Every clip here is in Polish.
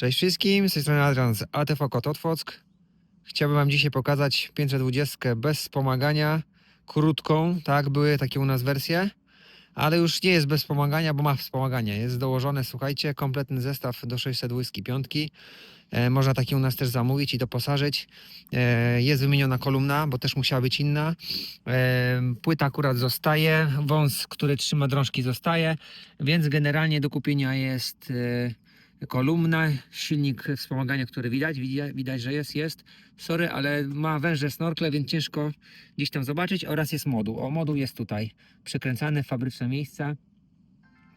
Cześć wszystkim, z tej strony Adrian z ATV Kototwock. Chciałbym Wam dzisiaj pokazać 520 bez wspomagania, krótką, tak, były takie u nas wersje, ale już nie jest bez wspomagania, bo ma wspomaganie. Jest dołożone, słuchajcie, kompletny zestaw do 625. E, można taki u nas też zamówić i doposażyć. E, jest wymieniona kolumna, bo też musiała być inna. E, płyta akurat zostaje, wąs, który trzyma drążki zostaje, więc generalnie do kupienia jest... E, kolumna, silnik wspomagania, który widać, widać, że jest, jest. Sorry, ale ma węże snorkle, więc ciężko gdzieś tam zobaczyć oraz jest moduł. O, moduł jest tutaj przykręcany fabryczne miejsca.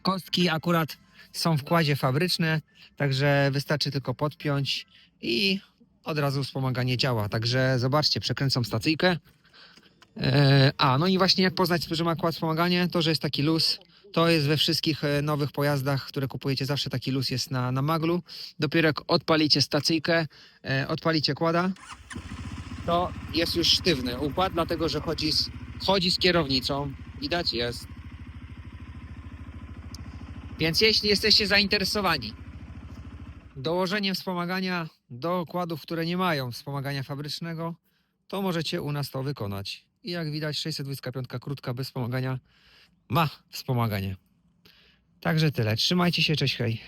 Kostki akurat są w kładzie fabryczne, także wystarczy tylko podpiąć i od razu wspomaganie działa. Także zobaczcie, przekręcam stacyjkę. Eee, a, no i właśnie jak poznać, że ma kład wspomaganie, to, że jest taki luz, to jest we wszystkich e, nowych pojazdach, które kupujecie, zawsze taki luz jest na, na maglu. Dopiero jak odpalicie stacyjkę, e, odpalicie kłada, to jest już sztywny układ, dlatego że chodzi z, chodzi z kierownicą. Widać? Jest. Więc jeśli jesteście zainteresowani dołożeniem wspomagania do układów, które nie mają wspomagania fabrycznego, to możecie u nas to wykonać. I jak widać 625 krótka bez wspomagania ma wspomaganie. Także tyle. Trzymajcie się, cześć, hej.